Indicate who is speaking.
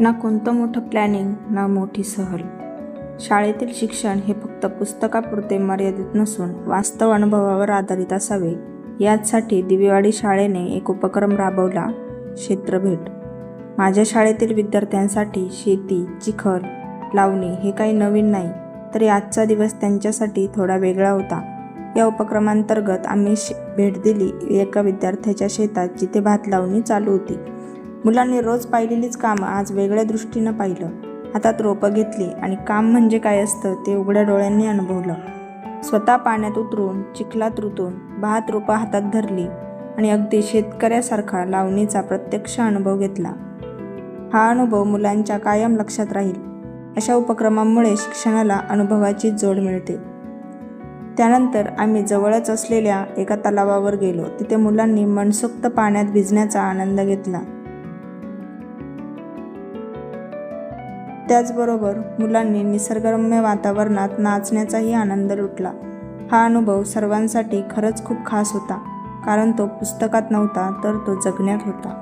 Speaker 1: ना कोणतं मोठं प्लॅनिंग ना मोठी सहल. शाळेतील शिक्षण हे फक्त पुस्तकापुरते मर्यादित नसून वास्तव अनुभवावर आधारित असावे. याचसाठी दिवेवाडी शाळेने एक उपक्रम राबवला क्षेत्रभेट. माझ्या शाळेतील विद्यार्थ्यांसाठी शेती चिखल लावणी हे काही नवीन नाही तरी आजचा दिवस त्यांच्यासाठी थोडा वेगळा होता. या उपक्रमांतर्गत आम्ही शे- भेट दिली एका विद्यार्थ्याच्या शेतात जिथे भात लावणी चालू होती. मुलांनी रोज पाहिलेलीच कामं आज वेगळ्या दृष्टीनं पाहिलं. हातात रोपं घेतली आणि काम म्हणजे काय असतं ते उघड्या डोळ्यांनी अनुभवलं. स्वतः पाण्यात उतरून चिखलात रुतून भात रोपं हातात धरली आणि अगदी शेतकऱ्यासारखा लावणीचा प्रत्यक्ष अनुभव घेतला. हा अनुभव मुलांच्या कायम लक्षात राहील. अशा उपक्रमांमुळे शिक्षणाला अनुभवाची जोड मिळते. त्यानंतर आम्ही जवळच असलेल्या एका तलावावर गेलो. तिथे मुलांनी मनसोक्त पाण्यात भिजण्याचा आनंद घेतला. त्याचबरोबर मुलांनी निसर्गरम्य वातावरणात नाचण्याचाही आनंद लुटला. हा अनुभव सर्वांसाठी खरंच खूप खास होता कारण तो पुस्तकात नव्हता तर तो जगण्यात होता.